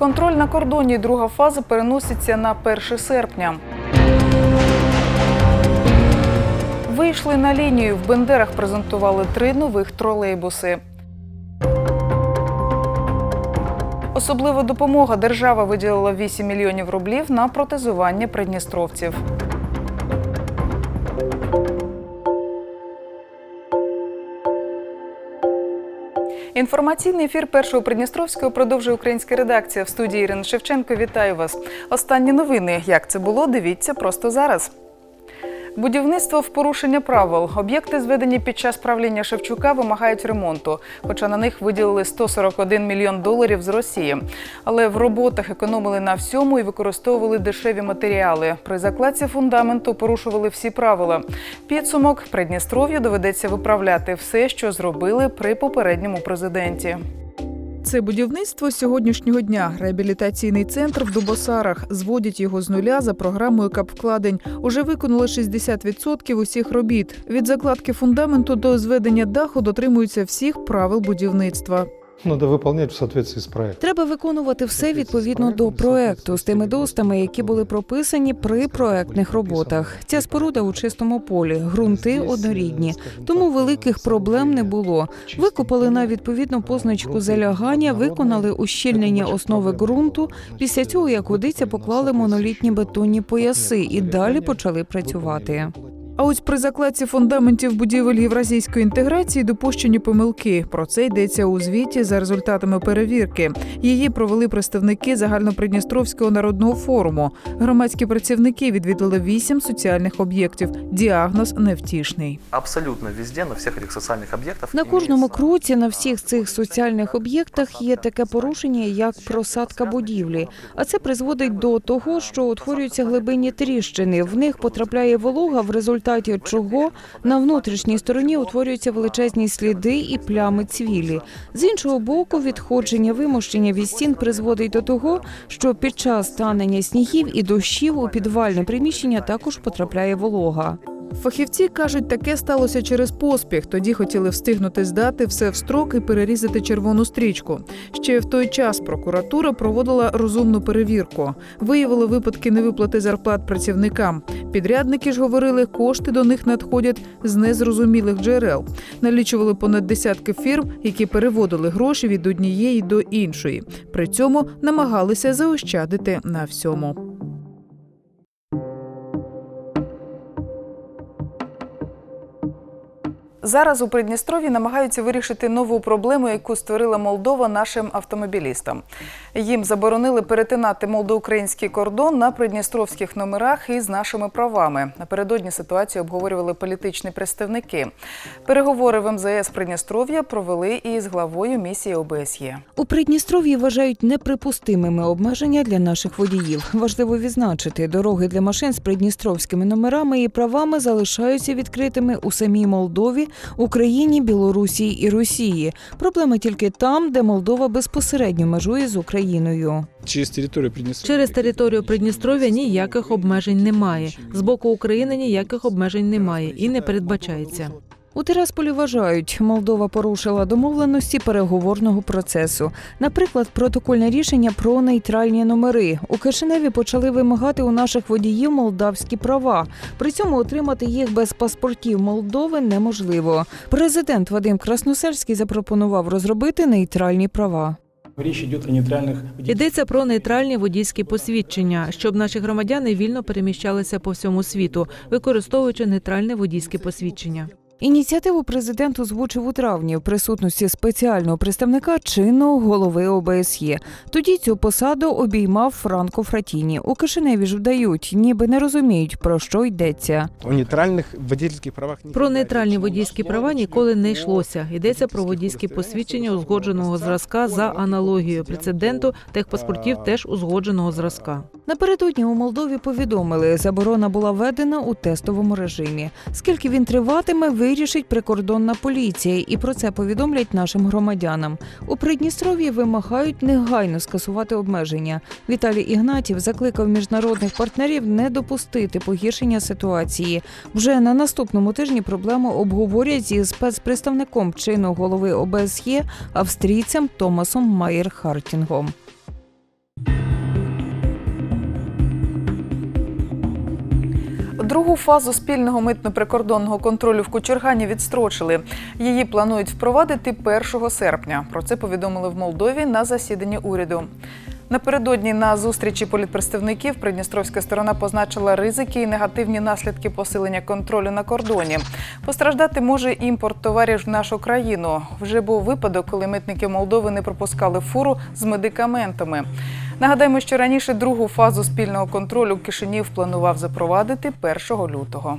Контроль на кордоні друга фаза переноситься на 1 серпня. Вийшли на лінію. В Бендерах презентували три нових тролейбуси. Особлива допомога держава виділила 8 мільйонів рублів на протезування придністровців. Інформаційний ефір першого Придністровського продовжує українська редакція в студії Ірина Шевченко. Вітаю вас. Останні новини. Як це було? Дивіться просто зараз. Будівництво в порушення правил. Об'єкти, зведені під час правління Шевчука, вимагають ремонту, хоча на них виділили 141 мільйон доларів з Росії. Але в роботах економили на всьому і використовували дешеві матеріали. При закладці фундаменту порушували всі правила. Підсумок Придністров'ю доведеться виправляти все, що зробили при попередньому президенті. Це будівництво сьогоднішнього дня. Реабілітаційний центр в Дубосарах зводять його з нуля за програмою капвкладень. Уже виконали 60% усіх робіт. Від закладки фундаменту до зведення даху дотримуються всіх правил будівництва. Надо выполнять в соответствии с проектом. Треба виконувати все відповідно до проекту з тими достами, які були прописані при проектних роботах. Ця споруда у чистому полі, ґрунти однорідні, тому великих проблем не було. Викопали на відповідну позначку залягання, виконали ущільнення основи ґрунту. Після цього, як годиться, поклали монолітні бетонні пояси і далі почали працювати. А ось при закладці фундаментів будівель євразійської інтеграції допущені помилки. Про це йдеться у звіті за результатами перевірки. Її провели представники загальнопридністровського народного форуму. Громадські працівники відвідали вісім соціальних об'єктів. Діагноз невтішний. Абсолютно везде, на всех этих социальных объектах. На кожному имеется- кроці на всіх цих соціальних об'єктах є таке порушення, як просадка будівлі. А це призводить до того, що утворюються глибинні тріщини. В них потрапляє волога, в результаті чого на внутрішній стороні утворюються величезні сліди і плями цвілі. З іншого боку, відходження вимощення від стін призводить до того, що під час танення снігів і дощів у підвальне приміщення також потрапляє волога. Фахівці кажуть, таке сталося через поспіх. Тоді хотіли встигнути здати все в строк і перерізати червону стрічку. Ще в той час прокуратура проводила розумну перевірку. Виявили випадки невиплати зарплат працівникам. Підрядники ж говорили, кошти до них надходять з незрозумілих джерел. Налічували понад десятки фірм, які переводили гроші від однієї до іншої. При цьому намагалися заощадити на всьому. Зараз у Придністров'ї намагаються вирішити нову проблему, яку створила Молдова нашим автомобілістам. Їм заборонили перетинати молдоукраїнський кордон на придністровських номерах із нашими правами. Напередодні ситуацію обговорювали політичні представники. Переговори в МЗС Придністров'я провели і з главою місії ОБСЄ. У Придністров'ї вважають неприпустимими обмеження для наших водіїв. Важливо відзначити, дороги для машин з придністровськими номерами і правами залишаються відкритими у самій Молдові, Україні, Білорусі і Росії. Проблеми тільки там, де Молдова безпосередньо межує з Україною. через територію Придністров'я. Через територію Придністров'я ніяких обмежень немає. З боку України ніяких обмежень немає і не передбачається. У Тирасполі вважають, Молдова порушила домовленості переговорного процесу. Наприклад, протокольне рішення про нейтральні номери. У Кишиневі почали вимагати у наших водіїв молдавські права. При цьому отримати їх без паспортів Молдови неможливо. Президент Вадим Красносельський запропонував розробити нейтральні права. Йдеться про нейтральні водійські посвідчення, щоб наші громадяни вільно переміщалися по всьому світу, використовуючи нейтральне водійське посвідчення. Ініціативу президент озвучив у травні в присутності спеціального представника чинного голови ОБСЄ. Тоді цю посаду обіймав Франко Фратіні. У Кишиневі ж вдають, ніби не розуміють про що йдеться. У нейтральних водительських правах Про нейтральні водійські права ніколи не йшлося. Йдеться про водійські посвідчення узгодженого зразка за аналогією прецеденту техпаспортів теж узгодженого зразка. Напередодні у Молдові повідомили, заборона була введена у тестовому режимі. Скільки він триватиме, вирішить прикордонна поліція, і про це повідомлять нашим громадянам. У Придністров'ї вимагають негайно скасувати обмеження. Віталій Ігнатів закликав міжнародних партнерів не допустити погіршення ситуації. Вже на наступному тижні проблему обговорять зі спецпредставником чинного голови ОБСЄ австрійцем Томасом Майер Хартінгом. Другу фазу спільного митно-прикордонного контролю в Кучургані відстрочили. Її планують впровадити 1 серпня. Про це повідомили в Молдові на засіданні уряду. Напередодні на зустрічі політпредставників Придністровська сторона позначила ризики і негативні наслідки посилення контролю на кордоні. Постраждати може імпорт товарів в нашу країну. Вже був випадок, коли митники Молдови не пропускали фуру з медикаментами. Нагадаємо, що раніше другу фазу спільного контролю Кишинів планував запровадити 1 лютого.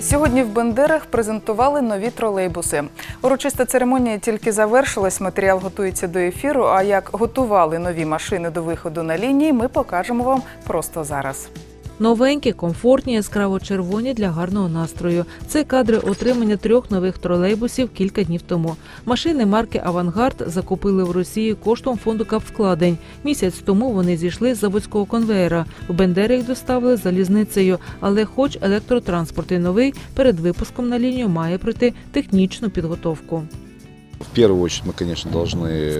Сьогодні в Бендерах презентували нові тролейбуси. Урочиста церемонія тільки завершилась. Матеріал готується до ефіру. А як готували нові машини до виходу на лінії, ми покажемо вам просто зараз. Новенькі, комфортні, яскраво червоні для гарного настрою. Це кадри отримання трьох нових тролейбусів кілька днів тому. Машини марки Авангард закупили в Росії коштом фонду капвкладень. Місяць тому вони зійшли з заводського конвеєра. В Бендери їх доставили залізницею. Але, хоч електротранспорт і новий, перед випуском на лінію має пройти технічну підготовку.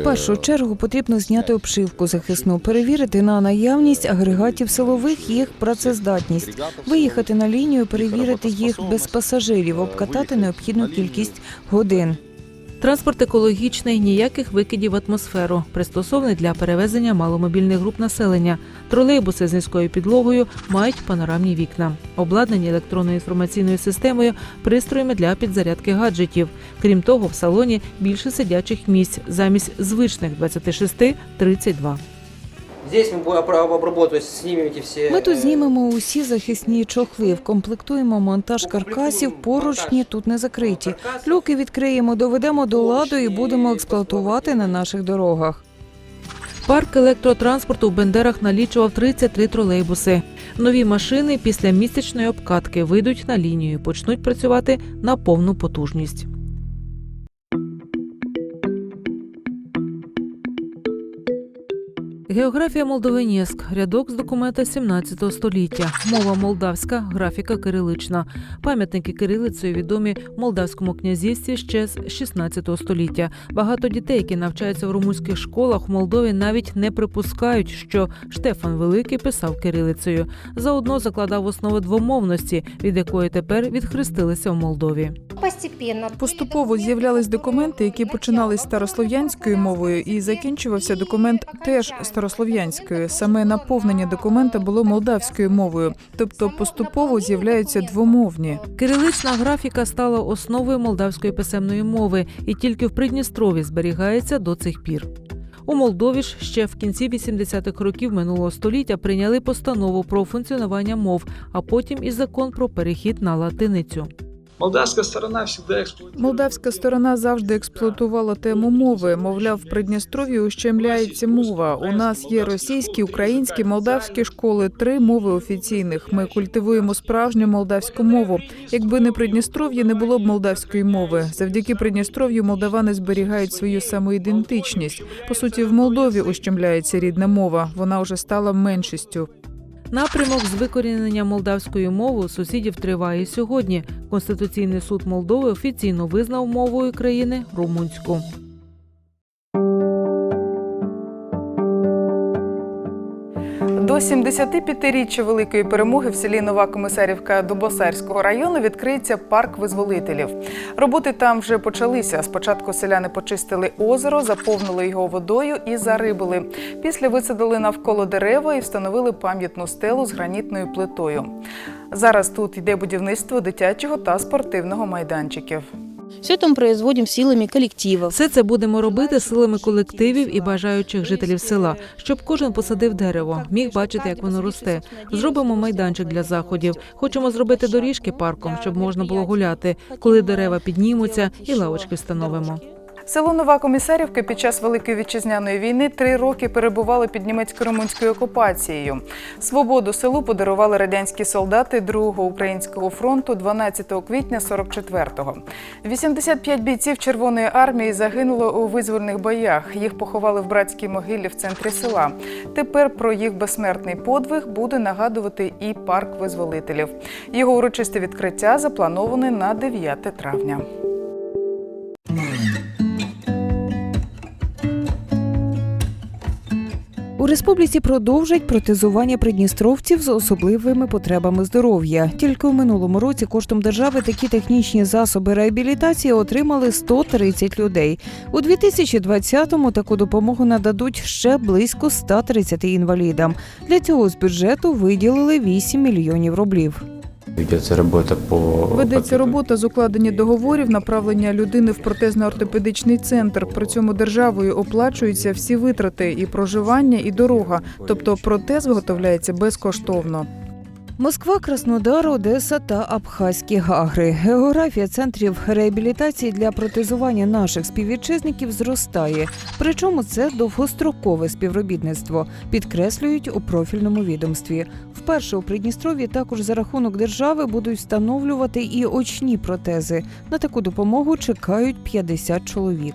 В першу чергу потрібно зняти обшивку захисну, перевірити на наявність агрегатів силових їх працездатність, виїхати на лінію, перевірити їх без пасажирів, обкатати необхідну кількість годин. Транспорт екологічний, ніяких викидів в атмосферу, пристосований для перевезення маломобільних груп населення. Тролейбуси з низькою підлогою мають панорамні вікна, обладнані електронною інформаційною системою, пристроями для підзарядки гаджетів. Крім того, в салоні більше сидячих місць замість звичних 26 – 32. Здесь мы будем обра- обработать, то есть снимем эти все... Ми тут э, знімемо усі захисні чохли, вкомплектуємо монтаж каркасів, поручні тут не закриті. Люки відкриємо, доведемо до ладу і будемо експлуатувати на наших дорогах. Парк електротранспорту в Бендерах налічував 33 тролейбуси. Нові машини після місячної обкатки вийдуть на лінію, і почнуть працювати на повну потужність. Географія Молдовинєск. Рядок з документа 17 століття. Мова молдавська, графіка кирилична. Пам'ятники кирилицею відомі в молдавському князівстві ще з 16 століття. Багато дітей, які навчаються в румунських школах в Молдові, навіть не припускають, що Штефан Великий писав кирилицею. Заодно закладав основи двомовності, від якої тепер відхрестилися в Молдові. Поступово з'являлись документи, які починались старослов'янською мовою, і закінчувався документ теж старослов'янською. Саме наповнення документа було молдавською мовою, тобто поступово з'являються двомовні. Кирилична графіка стала основою молдавської писемної мови і тільки в Придністрові зберігається до цих пір. У Молдові ж ще в кінці 80-х років минулого століття прийняли постанову про функціонування мов, а потім і закон про перехід на латиницю. Молдавская сторона всегда эксплуатирует. Молдавська сторона завжди експлуатувала тему мови. Мовляв, в Придністров'ї ущемляється мова. У нас є російські, українські, молдавські школи, три мови офіційних. Ми культивуємо справжню молдавську мову. Якби не Придністров'я, не було б молдавської мови. Завдяки Придністров'ю молдавани зберігають свою самоідентичність. По суті, в Молдові ущемляється рідна мова. Вона вже стала меншістю. Напрямок з викорінення молдавської мови сусідів триває сьогодні. Конституційний суд Молдови офіційно визнав мовою країни румунську. До 75-річчя великої перемоги в селі Нова Комисарівка Дубосарського району відкриється парк визволителів. Роботи там вже почалися. Спочатку селяни почистили озеро, заповнили його водою і зарибили. Після висадили навколо дерева і встановили пам'ятну стелу з гранітною плитою. Зараз тут йде будівництво дитячого та спортивного майданчиків. Все это мы производим силами коллективов. Все це будемо робити силами колективів і бажаючих жителів села, щоб кожен посадив дерево, міг бачити, як воно росте. Зробимо майданчик для заходів. Хочемо зробити доріжки парком, щоб можна було гуляти, коли дерева піднімуться, і лавочки встановимо. Село Нова Комісарівка під час Великої вітчизняної війни три роки перебувало під німецько-румунською окупацією. Свободу селу подарували радянські солдати Другого українського фронту 12 квітня 44-го. 85 бійців Червоної армії загинуло у визвольних боях. Їх поховали в братській могилі в центрі села. Тепер про їх безсмертний подвиг буде нагадувати і парк визволителів. Його урочисте відкриття заплановане на 9 травня. Республіці продовжать протезування придністровців з особливими потребами здоров'я. Тільки у минулому році коштом держави такі технічні засоби реабілітації отримали 130 людей. У 2020-му таку допомогу нададуть ще близько 130 інвалідам. Для цього з бюджету виділили 8 мільйонів рублів. Ведеться робота по Ведеться робота з укладення договорів, направлення людини в протезно-ортопедичний центр. При цьому державою оплачуються всі витрати і проживання, і дорога. Тобто протез виготовляється безкоштовно. Москва, Краснодар, Одеса та Абхазькі Гагри. Географія центрів реабілітації для протезування наших співвітчизників зростає. Причому це довгострокове співробітництво, підкреслюють у профільному відомстві. Вперше у Придністров'ї також за рахунок держави будуть встановлювати і очні протези. На таку допомогу чекають 50 чоловік.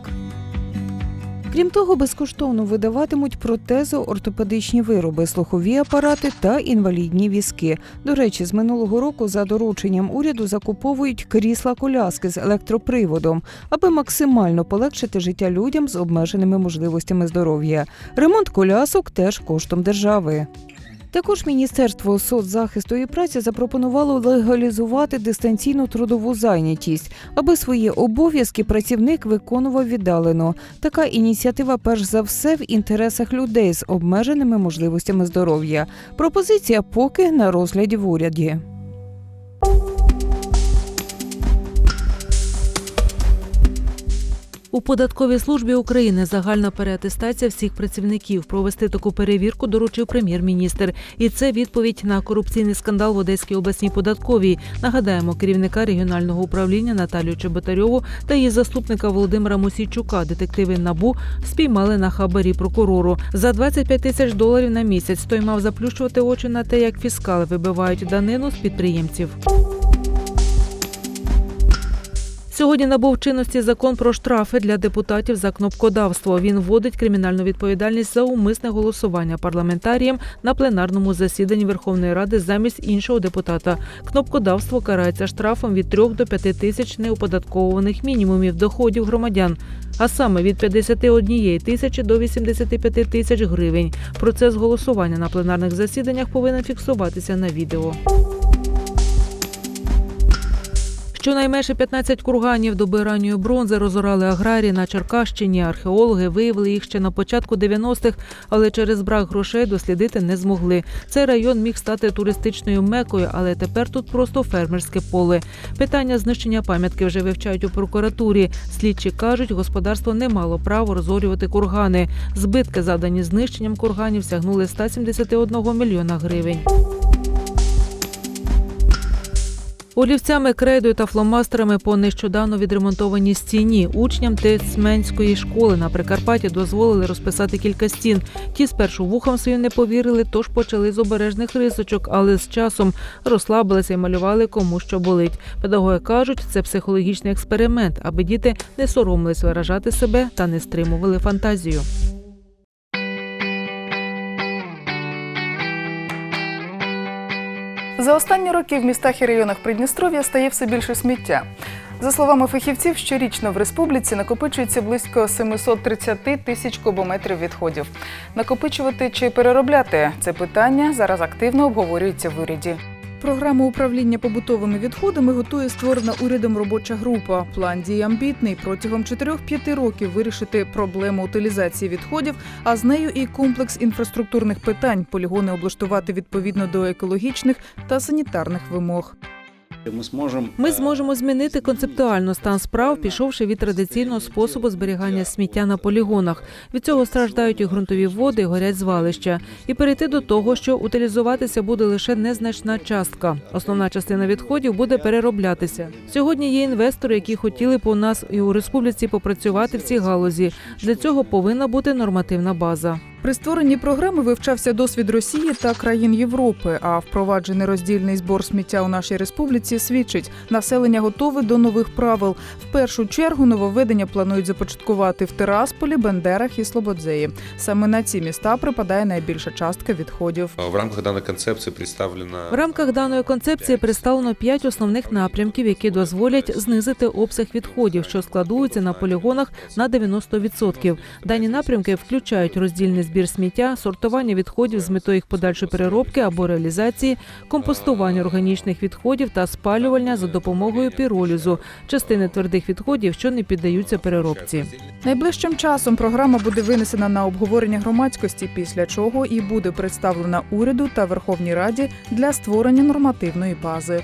Крім того, безкоштовно видаватимуть протези, ортопедичні вироби, слухові апарати та інвалідні візки. До речі, з минулого року за дорученням уряду закуповують крісла коляски з електроприводом, аби максимально полегшити життя людям з обмеженими можливостями здоров'я. Ремонт колясок теж коштом держави. Також Міністерство соцзахисту і праці запропонувало легалізувати дистанційну трудову зайнятість, аби свої обов'язки працівник виконував віддалено. Така ініціатива, перш за все, в інтересах людей з обмеженими можливостями здоров'я. Пропозиція поки на розгляді в уряді. У податковій службі України загальна переатестація всіх працівників. Провести таку перевірку доручив прем'єр-міністр. І це відповідь на корупційний скандал в Одеській обласній податковій. Нагадаємо, керівника регіонального управління Наталію Чеботарьову та її заступника Володимира Мосійчука, детективи НАБУ, спіймали на хабарі прокурору. За 25 тисяч доларів на місяць той мав заплющувати очі на те, як фіскали вибивають данину з підприємців. Сьогодні набув чинності закон про штрафи для депутатів за кнопкодавство. Він вводить кримінальну відповідальність за умисне голосування парламентарієм на пленарному засіданні Верховної Ради замість іншого депутата. Кнопкодавство карається штрафом від 3 до 5 тисяч неоподатковуваних мінімумів доходів громадян, а саме від 51 тисячі до 85 тисяч гривень. Процес голосування на пленарних засіданнях повинен фіксуватися на відео. Щонайменше 15 курганів доби ранньої бронзи розорали аграрії на Черкащині. Археологи виявили їх ще на початку 90-х, але через брак грошей дослідити не змогли. Цей район міг стати туристичною мекою, але тепер тут просто фермерське поле. Питання знищення пам'ятки вже вивчають у прокуратурі. Слідчі кажуть, господарство не мало права розорювати кургани. Збитки, завдані знищенням курганів, сягнули 171 мільйона гривень. Олівцями, крейдою та фломастерами по нещодавно відремонтованій стіні учням Тецменської школи на Прикарпатті дозволили розписати кілька стін. Ті спершу вухам своїм не повірили, тож почали з обережних рисочок, але з часом розслабилися і малювали кому що болить. Педагоги кажуть, це психологічний експеримент, аби діти не соромились виражати себе та не стримували фантазію. За останні роки в містах і районах Придністров'я стає все більше сміття. За словами фахівців, щорічно в республіці накопичується близько 730 тисяч кубометрів відходів. Накопичувати чи переробляти це питання зараз активно обговорюється в уряді. Програму управління побутовими відходами готує створена урядом робоча група. План дій амбітний протягом 4-5 років вирішити проблему утилізації відходів, а з нею і комплекс інфраструктурних питань, полігони облаштувати відповідно до екологічних та санітарних вимог. Ми зможемо Ми зможемо змінити концептуально стан справ, пішовши від традиційного способу зберігання сміття на полігонах. Від цього страждають і ґрунтові води, і горять звалища, і перейти до того, що утилізуватися буде лише незначна частка. Основна частина відходів буде перероблятися. Сьогодні є інвестори, які хотіли б у нас і у республіці попрацювати в цій галузі. Для цього повинна бути нормативна база. При створенні програми вивчався досвід Росії та країн Європи. А впроваджений роздільний збор сміття у нашій республіці свідчить, населення готове до нових правил. В першу чергу нововведення планують започаткувати в Тирасполі, Бендерах і Слободзеї. Саме на ці міста припадає найбільша частка відходів. в рамках даної концепції представлена В рамках даної концепції представлено п'ять основних напрямків, які дозволять знизити обсяг відходів, що складуються на полігонах на 90%. Дані напрямки включають роздільний збір збір сміття, сортування відходів з метою їх подальшої переробки або реалізації, компостування органічних відходів та спалювання за допомогою піролізу, частини твердих відходів, що не піддаються переробці. Найближчим часом програма буде винесена на обговорення громадськості, після чого і буде представлена уряду та Верховній Раді для створення нормативної бази.